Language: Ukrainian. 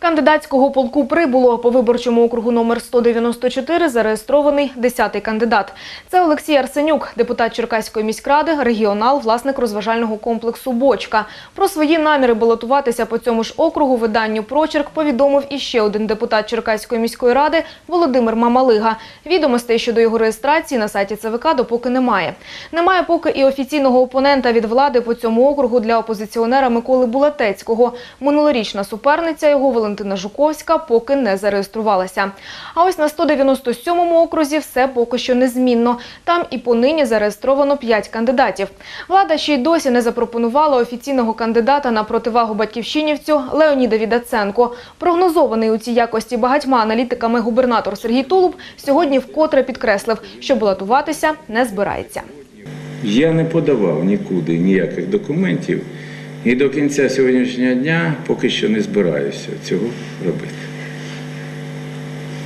Кандидатського полку прибуло по виборчому округу номер 194 зареєстрований 10-й кандидат. Це Олексій Арсенюк, депутат Черкаської міськради, регіонал, власник розважального комплексу «Бочка». Про свої наміри балотуватися по цьому ж округу виданню «Прочерк» повідомив іще один депутат Черкаської міської ради Володимир Мамалига. Відомостей щодо його реєстрації на сайті ЦВК допоки немає. Немає поки і офіційного опонента від влади по цьому округу для опозиціонера Миколи Булатецького. Минулорічна суперниця його Валентина Жуковська поки не зареєструвалася. А ось на 197-му окрузі все поки що незмінно. Там і понині зареєстровано 5 кандидатів. Влада ще й досі не запропонувала офіційного кандидата на противагу батьківщинівцю Леоніда Відаценко. Прогнозований у цій якості багатьма аналітиками губернатор Сергій Тулуб сьогодні вкотре підкреслив, що балотуватися не збирається. Я не подавав нікуди ніяких документів і до кінця сьогоднішнього дня поки що не збираюся цього робити.